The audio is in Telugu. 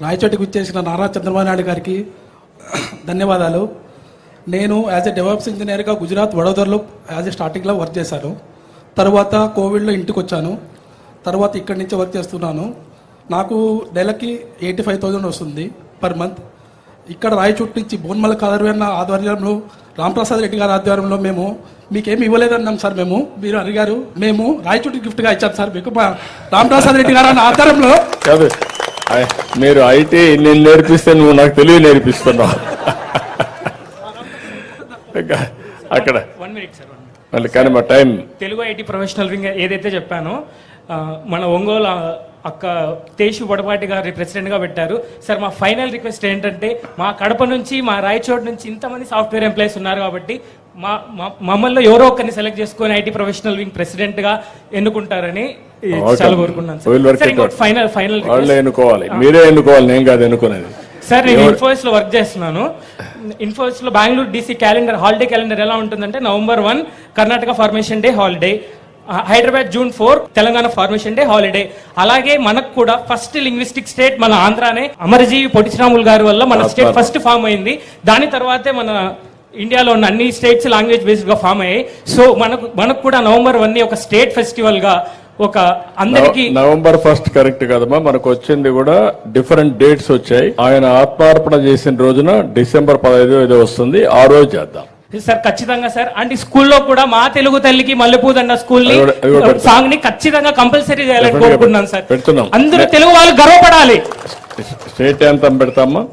రాయచోటికి వచ్చేసిన నారా చంద్రబాబు నాయుడు గారికి ధన్యవాదాలు. నేను యాజ్ ఎ డెవలప్స్ ఇంజనీర్గా గుజరాత్ వడోదరలో యాజ్ ఎ స్టార్టింగ్లో వర్క్ చేశాను. తర్వాత కోవిడ్లో ఇంటికి వచ్చాను. తర్వాత ఇక్కడి నుంచి వర్క్ చేస్తున్నాను. నాకు నెలకి ఎయిటీ ఫైవ్ థౌజండ్ వస్తుంది పర్ మంత్ ఇక్కడ రాయచోటు నుంచి బోన్మల కాదర్వన్న ఆధ్వర్యంలో రామప్రసాద్ రెడ్డి గారి ఆధ్వర్యంలో మేము మీకేమి ఇవ్వలేదన్నాం సార్ మేము. మీరు అడిగారు మేము రాయచోటు గిఫ్ట్గా ఇచ్చాం సార్. మీకు మా రామప్రసాద్ రెడ్డి గారు అన్న ఆధ్వర్యంలో మీరు ఐటీ నేను నేర్పిస్తే నువ్వు నాకు తెలివి నేర్పిస్తున్నావు. అక్కడ. మళ్ళీ కానీ మా time. Telugu IT professional wing ఏదైతే చెప్పానో మన ఒంగోలు అక్క తేజు బొడపాటి గారి ప్రెసిడెంట్గా పెట్టారు. సార్ మా ఫైనల్ రిక్వెస్ట్ ఏంటంటే మా కడప నుంచి మా రాయచోటి నుంచి ఇంతమంది సాఫ్ట్వేర్ ఎంప్లాయీస్ ఉన్నారు కాబట్టి మా మమ్మల్ని ఎవరో ఒకరిని సెలెక్ట్ చేసుకొని ఐటీ ప్రొఫెషనల్ వింగ్ ప్రెసిడెంట్గా ఎన్నుకుంటారని. చాలా కోరుకున్నాను సార్. ఫైనల్ ఫైనల్ వాళ్ళే ఎన్నుకోవాలి. మీరే ఎన్నుకోవాలి నేను కాదు ఎన్నుకునేది. సార్ నేను ఇన్ఫోసిస్లో వర్క్ చేస్తున్నాను. ఇన్ఫోసిస్లో Bengaluru DC calendar holiday calendar ఎలా ఉంటుందంటే November one Karnataka formation day holiday Hyderabad June four Telangana formation day holiday అలాగే మనకు కూడా ఫస్ట్ లింగ్విస్టిక్ స్టేట్ మన ఆంధ్రానే అమరజీవి పొట్టిశ్రాములు గారి వల్ల మన స్టేట్ ఫస్ట్ ఫామ్ అయింది. దాని తర్వాతే మన ఇండియాలో ఉన్న అన్ని స్టేట్స్ లాంగ్వేజ్ బేస్డ్గా ఫామ్ అయ్యాయి. సో మనకు మనకు కూడా నవంబర్ వన్ని ఒక స్టేట్ ఫెస్టివల్గా ఒక అందరికి నవ- నవంబర్ ఫస్ట్ కరెక్ట్ కదమ్మా. మనకు వచ్చింది కూడా డిఫరెంట్ డేట్స్ వచ్చాయి. ఆయన ఆత్మార్పణ చేసిన రోజున డిసెంబర్ పదహైదు ఏదో వస్తుంది. ఆ రోజు చేద్దాం. సార్ ఖచ్చితంగా సార్. అంటే స్కూల్లో కూడా మా తెలుగు తల్లికి మల్లెపూదండ స్కూల్ని. సాంగ్ని ఖచ్చితంగా కంపల్సరీ చేయాలని కోరుకున్నాను సార్. పెడుతున్నాం. అందరూ తెలుగు వాళ్ళు గర్వపడాలి. స్టేట్ యాంతం పెడతామా?